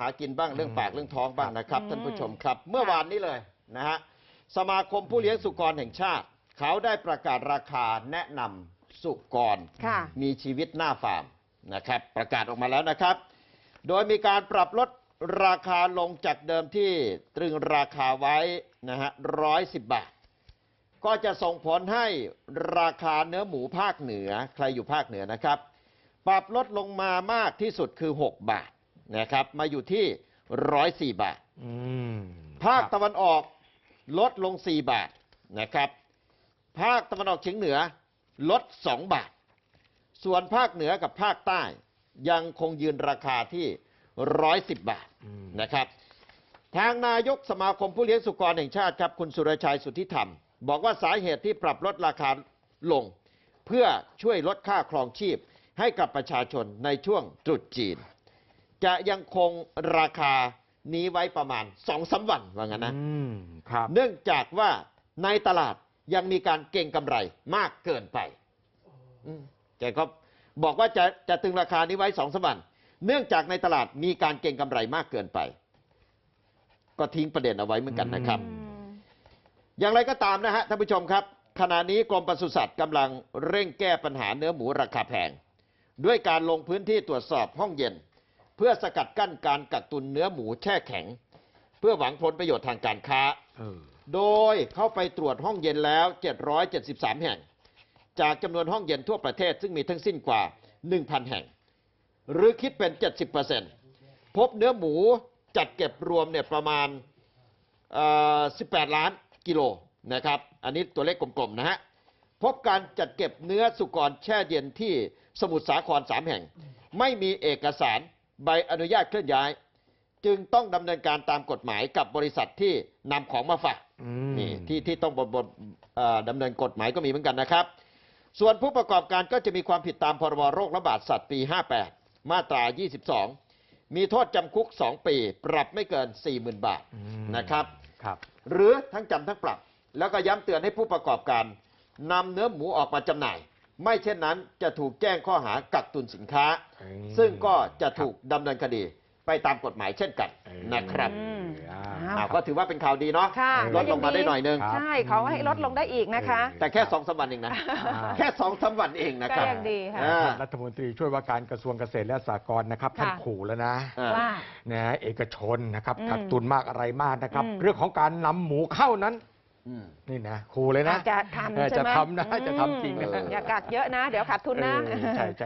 หากินบ้างเรื่องปากเรื่องท้องบ้างนะครับ ท่านผู้ชมครับ เมื่อวานนี้เลยนะฮะสมาคมผู้เลี้ยงสุกรแห่งชาติ เขาได้ประกาศราคาแนะนำสุกรค่ะมีชีวิตหน้าฟาร์มนะครับ ประกาศออกมาแล้วนะครับ โดยมีการปรับลดราคาลงจากเดิมที่ตรึงราคาไว้นะฮะร้อยสิบบาท ก็จะส่งผลให้ราคาเนื้อหมูภาคเหนือ ใครอยู่ภาคเหนือนะครับ ปรับลดลงมามากที่สุดคือ 6 บาท นะครับ มาอยู่ที่104บาทอืมภาคครับตะวันออกลดลง4บาทนะครับ ภาคตะวันออกเฉียงเหนือลด2บาท ส่วนภาคเหนือกับภาคใต้ ยังคงยืนราคาที่110บาทอืมนะครับ ทางนายกสมาคมผู้เลี้ยงสุกรแห่งชาติครับคุณสุรชัยสุทธิธรรม บอกว่าสาเหตุที่ปรับลดราคาลง เพื่อช่วยลดค่าครองชีพให้กับประชาชนในช่วงตรุษจีน จะยังคงราคานี้ไว้ประมาณสองสามวันว่างั้นนะอืมครับเนื่องจากว่าในตลาดยังมีการเก็งกำไรมากเกินไปอืมแกก็บอกว่าจะจะตึงราคานี้ไว้สองสามวันเนื่องจากในตลาดมีการเก็งกำไรมากเกินไป ก็ทิ้งประเด็นเอาไว้เหมือนกันนะครับอืมอย่างไรก็ตามนะฮะท่านผู้ชมครับ ขณะนี้กรมปศุสัตว์กำลังเร่งแก้ปัญหาเนื้อหมูราคาแพง ด้วยการลงพื้นที่ตรวจสอบห้องเย็น เพื่อสกัดกั้นการกักตุนเนื้อหมูแช่แข็ง เพื่อหวังผลประโยชน์ทางการค้า เออ โดยเข้าไปตรวจห้องเย็นแล้ว 773 แห่ง จากจำนวนห้องเย็นทั่วประเทศซึ่งมีทั้งสิ้นกว่า 1,000 แห่ง หรือคิดเป็น 70%พบเนื้อหมูจัดเก็บรวมเนี่ยประมาณเอ่อ18 ล้านกิโลนะครับ อันนี้ตัวเลขกลมๆนะฮะ พบการจัดเก็บเนื้อสุกรแช่เย็นที่สมุทรสาคร 3 แห่ง ไม่มีเอกสาร ใบอนุญาตเคลื่อนย้าย จึงต้องดำเนินการตามกฎหมายกับบริษัทที่นำของมาฝากอืม นี่ที่ที่ต้องบทบทเอ่อดำเนินกฎหมายก็มีเหมือนกันนะครับ ส่วนผู้ประกอบการก็จะมีความผิดตามพรบโรคระบาดสัตว์ปี 58 มาตรา 22 มีโทษจำคุก 2 ปี ปรับไม่เกิน 40,000 บาทอืมนะครับ ครับ หรือทั้งจำทั้งปรับ แล้วก็ย้ำเตือนให้ผู้ประกอบการนำเนื้อหมูออกมาจำหน่าย ไม่เช่นนั้นจะถูกแจ้งข้อหากักตุนสินค้าอืมซึ่งก็จะถูกดำเนินคดีไปตามกฎหมายเช่นกันเออนะครับอืมอ่าอ่าก็ถือว่าเป็นข่าวดีเนาะค่ะลดลงมาได้หน่อยนึง ครับ ใช่เขาให้ลดลงได้อีกนะคะ แต่แค่สองสามวันเองนะอ่าแค่สองสามวันเองนะคก็รับ ยังดีค่ะ อ่า รัฐมนตรีช่วยว่าการกระทรวงเกษตรและสหกรณ์นะครับท่านค่ะขู่แล้วนะอ่า ว่า นะเอกชนนะครับอืมกักตุนมากอะไรมากนะครับ อืม เรื่องของการนำหมูเข้านั้นอืม นี่นะขู่เลยนะอาจจะทำเออใช่ไหมจะทำนะอืมจะทำจริงนะเอออย่ากัดเยอะนะ เดี๋ยวขาดทุนนะเออใช่ใช่